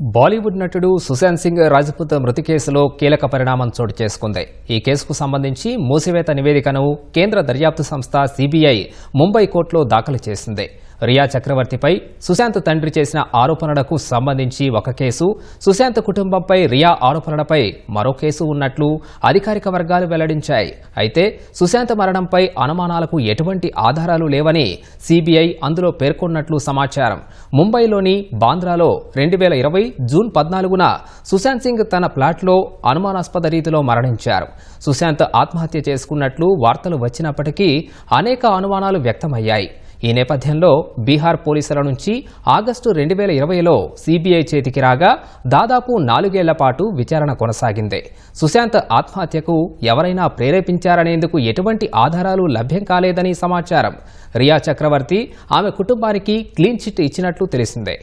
బాలీవుడ్ నటుడు సుశాంత్ సింగ్ రాజపూత్ మృతి కేసులో కీలక పరిణామం చోటు చేసుకుంది. ఈ కేసుకు సంబంధించి మూసివేత నివేదికను కేంద్ర దర్యాప్తు సంస్థ సిబిఐ ముంబై కోర్టులో దాఖలు చేసింది. రియా చక్రవర్తిపై సుశాంత్ తండ్రి చేసిన ఆరోపణలకు సంబంధించి ఒక కేసు సుశాంత్ కుటుంబంపై రియా ఆరోపణలపై మరో కేసు ఉన్నట్లు అధికారిక వర్గాలు వెల్లడించాయి. అయితే సుశాంత్ మరణంపై అనుమానాలకు ఎటువంటి ఆధారాలు లేవని సిబిఐ అందులో పేర్కొన్నట్లు సమాచారం. ముంబైలోని బాంద్రాలో రెండు వేల ఇరవై జూన్ పద్నాలుగున సుశాంత్ సింగ్ తన ప్లాట్లో అనుమానాస్పద రీతిలో మరణించారు. సుశాంత్ ఆత్మహత్య చేసుకున్నట్లు వార్తలు వచ్చినప్పటికీ అనేక అనుమానాలు వ్యక్తమయ్యాయి. ఈ నేపథ్యంలో బీహార్ పోలీసుల నుంచి ఆగస్టు రెండు వేల ఇరవైలో సిబిఐ చేతికి రాగా దాదాపు నాలుగేళ్ళ పాటు విచారణ కొనసాగింది. సుశాంత్ ఆత్మహత్యకు ఎవరైనా ప్రేరేపించారనేందుకు ఎటువంటి ఆధారాలు లభ్యం కాలేదని సమాచారం. రియా చక్రవర్తి ఆమె కుటుంబానికి క్లీన్ చిట్ ఇచ్చినట్లు తెలిసిందే.